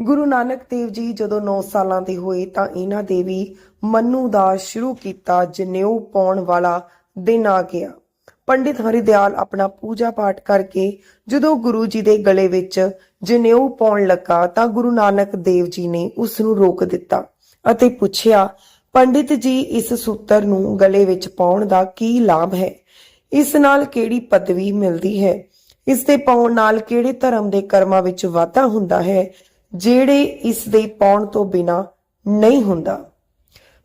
ਗੁਰੂ ਨਾਨਕ ਦੇਵ ਜੀ ਜਦੋਂ 9 ਸਾਲਾਂ ਦੇ ਹੋਏ ਤਾਂ ਇਹਨਾਂ ਦੇ ਵੀ ਮੰਨੂ ਦਾ ਸ਼ੁਰੂ ਕੀਤਾ ਜਨੇਊ ਪਾਉਣ ਵਾਲਾ ਦਿਨ ਆ ਗਿਆ। ਪੰਡਿਤ ਹਰਿਦਿਆਲ ਆਪਣਾ ਪੂਜਾ ਪਾਠ ਕਰਕੇ ਜਦੋਂ ਗੁਰੂ ਜੀ ਦੇ ਗਲੇ ਵਿੱਚ ਜਨੇਊ ਪਾਉਣ ਲੱਗਾ ਤਾਂ ਗੁਰੂ ਨਾਨਕ ਦੇਵ ਜੀ ਨੇ ਉਸ ਨੂੰ ਰੋਕ ਦਿੱਤਾ ਅਤੇ ਪੁੱਛਿਆ, ਪੰਡਿਤ ਜੀ, ਇਸ ਸੂਤਰ ਨੂੰ ਗਲੇ ਵਿੱਚ ਪਾਉਣ ਦਾ ਕੀ ਲਾਭ ਹੈ? ਇਸ ਨਾਲ ਕਿਹੜੀ ਪਦਵੀ ਮਿਲਦੀ ਹੈ? ਇਸ ਦੇ ਪਾਉਣ ਨਾਲ ਕਿਹੜੇ ਧਰਮ ਦੇ ਕਰਮਾਂ ਵਿੱਚ ਵਾਧਾ ਹੁੰਦਾ ਹੈ? ਜਿਹੜੇ ਇਸ ਦੇ ਪਾਉਣ ਤੋਂ ਬਿਨਾ ਨਹੀਂ ਹੁੰਦਾ।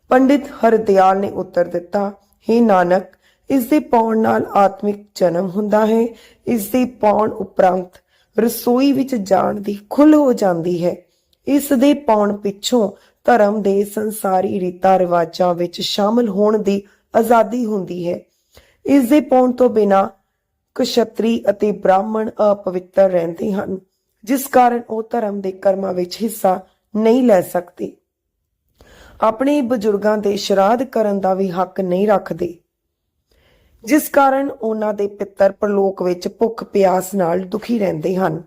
ਪੰਡਿਤ ਹਰਦਿਆਲ ਨੇ ਉੱਤਰ ਦਿੱਤਾ हे ਨਾਨਕ, ਇਸ ਦੇ ਪਾਉਣ ਨਾਲ ਆਤਮਿਕ ਜਨਮ ਹੁੰਦਾ ਹੈ। ਇਸ ਦੇ ਪਾਉਣ ਉਪਰੰਤ ਰਸੋਈ ਵਿੱਚ ਜਾਣ ਦੀ ਖੁੱਲ੍ਹ ਹੋ ਜਾਂਦੀ ਹੈ। ਇਸ ਦੇ ਪਾਉਣ ਪਿੱਛੋਂ ਧਰਮ ਦੇ ਸੰਸਾਰੀ ਰੀਤਾਂ ਰਿਵਾਜਾਂ ਵਿੱਚ ਸ਼ਾਮਲ ਹੋਣ ਦੀ ਆਜ਼ਾਦੀ ਹੁੰਦੀ ਹੈ। ਇਸ ਦੇ ਪਾਉਣ ਤੋਂ ਬਿਨਾ ਕਸ਼ਤਰੀ ਅਤੇ ਬ੍ਰਾਹਮਣ ਅਪਵਿੱਤਰ ਰਹਿੰਦੇ ਹਨ। ਜਿਸ ਕਾਰਨ ਉਹ ਧਰਮ ਦੇ ਕਰਮਾਂ ਵਿੱਚ ਹਿੱਸਾ ਨਹੀਂ ਲੈ ਸਕਦੇ। ਆਪਣੇ ਬਜ਼ੁਰਗਾਂ ਦੇ ਸ਼ਰਾਧ ਕਰਨ ਦਾ ਵੀ ਹੱਕ ਨਹੀਂ ਰੱਖਦੇ। ਜਿਸ ਕਾਰਨ ਉਹਨਾਂ ਦੇ ਪਿੱਤਰ ਪ੍ਰਲੋਕ ਵਿੱਚ ਭੁੱਖ ਪਿਆਸ ਨਾਲ ਦੁਖੀ ਰਹਿੰਦੇ ਹਨ।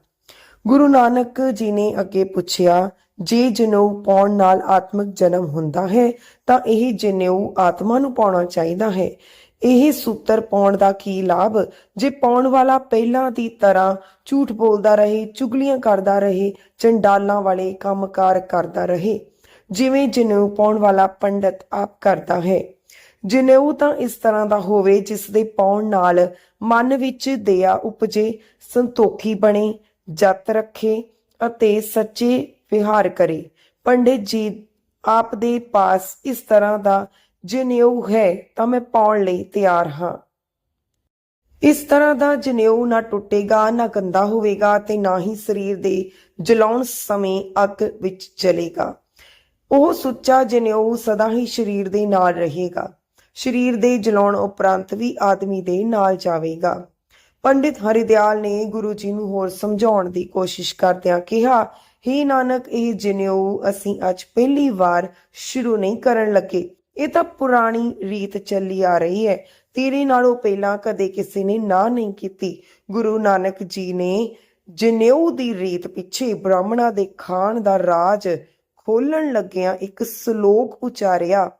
ਗੁਰੂ ਨਾਨਕ ਜੀ ਨੇ ਅੱਗੇ ਪੁੱਛਿਆ, ਜੇ ਜਨੇਊ ਪਾਉਣ ਨਾਲ ਆਤਮਿਕ ਜਨਮ ਹੁੰਦਾ ਹੈ, ਤਾਂ ਇਹ ਜਨੇਊ ਆਤਮਾ ਨੂੰ ਪਾਉਣਾ ਚਾਹੀਦਾ ਹੈ। ਇਹ ਸੂਤਰ ਪਾਉਣ ਦਾ ਕੀ ਲਾਭ? ਜੇ ਪਾਉਣ ਵਾਲਾ ਪਹਿਲਾਂ ਦੀ ਤਰ੍ਹਾਂ ਝੂਠ ਬੋਲਦਾ ਰਹੇ, ਚੁਗਲੀਆਂ ਕਰਦਾ ਰਹੇ, ਚੰਡਾਲਾਂ ਵਾਲੇ ਕੰਮਕਾਰ ਕਰਦਾ ਰਹੇ, ਜਿਵੇਂ ਜਨੇਊ ਪਾਉਣ ਵਾਲਾ ਪੰਡਤ ਆਪ ਕਰਦਾ ਹੈ। ਜਨੇਊ ਤਾਂ ਇਸ ਤਰ੍ਹਾਂ ਦਾ ਹੋਵੇ ਜਿਸ ਦੇ ਪਾਉਣ ਨਾਲ ਮਨ ਵਿੱਚ ਦਇਆ ਉਪਜੇ, ਸੰਤੋਖੀ ਬਣੇ, ਜਤ ਰੱਖੇ ਅਤੇ ਸੱਚੇ ਵਿਹਾਰ ਕਰੇ। ਪੰਡਿਤ ਜੀ ਆਪ ਦੇ ਪਾਸ ਇਸ ਤਰ੍ਹਾਂ ਦਾ ਜਨੇਊ ਹੈ ਤਾਂ ਮੈਂ ਪਾਉਣ ਲਈ ਤਿਆਰ ਹਾਂ। ਇਸ ਤਰ੍ਹਾਂ ਦਾ ਜਨੇਊ ਨਾ ਟੁੱਟੇਗਾ, ਨਾ ਗੰਦਾ ਹੋਵੇਗਾ ਤੇ ਨਾ ਹੀ ਸਰੀਰ ਦੇ ਜਲਾਉਣ ਸਮੇਂ ਅੱਗ ਵਿੱਚ ਜਲੇਗਾ। ਉਹ ਸੁੱਚਾ ਜਨੇਊ ਸਦਾ ਹੀ ਸਰੀਰ ਦੇ ਨਾਲ ਰਹੇਗਾ। ਸਰੀਰ ਦੇ ਜਲਾਉਣ ਉਪਰੰਤ ਵੀ ਆਦਮੀ ਦੇ ਨਾਲ ਜਾਵੇਗਾ। ਪੰਡਿਤ ਹਰਿਦਿਆਲ ਨੇ ਗੁਰੂ ਜੀ ਨੂੰ ਹੋਰ ਸਮਝਾਉਣ ਦੀ ਕੋਸ਼ਿਸ਼ ਕਰਦਿਆਂ ਕਿਹਾ, ਹੇ ਨਾਨਕ, ਇਹ ਜਨੇਊ ਅਸੀਂ ਅੱਜ ਪਹਿਲੀ ਵਾਰ ਸ਼ੁਰੂ ਨਹੀਂ ਕਰਨ ਲੱਗੇ। ਇਹ ਤਾਂ ਪੁਰਾਣੀ ਰੀਤ ਚੱਲੀ ਆ ਰਹੀ ਹੈ। ਤੇਰੇ ਨਾਲੋਂ ਪਹਿਲਾਂ ਕਦੇ ਕਿਸੇ ਨੇ ਨਾ ਨਹੀਂ ਕੀਤੀ। ਗੁਰੂ ਨਾਨਕ ਜੀ ਨੇ ਜਨੇਊ ਦੀ ਰੀਤ ਪਿੱਛੇ ਬ੍ਰਾਹਮਣਾਂ ਦੇ ਖਾਣ ਦਾ ਰਾਜ ਖੋਲਣ ਲੱਗਿਆਂ ਇੱਕ ਸ਼ਲੋਕ ਉਚਾਰਿਆ,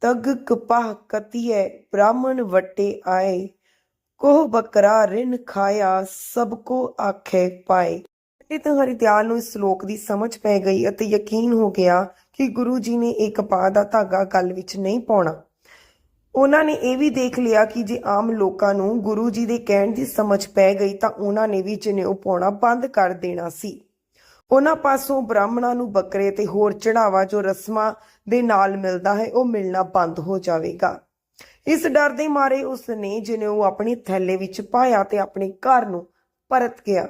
ਤਗ ਕਪਾਹ ਕਤੀਏ ਬ੍ਰਾਹਮਣ ਵਟੇ ਆਏ, ਕੋਹ ਬਕਰਾ ਰਿਨ ਖਾਇਆ, ਸਭ ਕੋ ਆਖੇ ਪਾਏ। ਪੰਡਿਤ ਹਰਿਦਿਆਲ ਨੂੰ ਇਸ ਸ਼ਲੋਕ ਦੀ ਸਮਝ ਪੈ ਗਈ ਅਤੇ ਯਕੀਨ ਹੋ ਗਿਆ ਕਿ ਗੁਰੂ ਜੀ ਨੇ ਇਹ ਕਪਾਹ ਦਾ ਧਾਗਾ ਗਲ ਵਿੱਚ ਨਹੀਂ ਪਾਉਣਾ। ਉਹਨਾਂ ਨੇ ਇਹ ਵੀ ਦੇਖ ਲਿਆ ਕਿ ਜੇ ਆਮ ਲੋਕਾਂ ਨੂੰ ਗੁਰੂ ਜੀ ਦੇ ਕਹਿਣ ਦੀ ਸਮਝ ਪੈ ਗਈ ਤਾਂ ਉਹਨਾਂ ਨੇ ਵੀ ਜਨੇਊ ਪਾਉਣਾ ਬੰਦ ਕਰ ਦੇਣਾ ਸੀ। ਉਹਨਾਂ ਪਾਸੋਂ ਬ੍ਰਾਹਮਣਾਂ ਨੂੰ ਬੱਕਰੇ ਤੇ ਹੋਰ ਚੜਾਵਾ ਜੋ ਰਸਮਾਂ ਦੇ ਨਾਲ ਮਿਲਦਾ ਹੈ, ਉਹ ਮਿਲਣਾ ਬੰਦ ਹੋ ਜਾਵੇਗਾ। ਇਸ ਡਰ ਦੇ ਮਾਰੇ ਉਸ ਨੇ ਜਨੇਊ ਆਪਣੇ ਥੈਲੇ ਵਿੱਚ ਪਾਇਆ ਤੇ ਆਪਣੇ ਘਰ ਨੂੰ ਪਰਤ ਗਿਆ।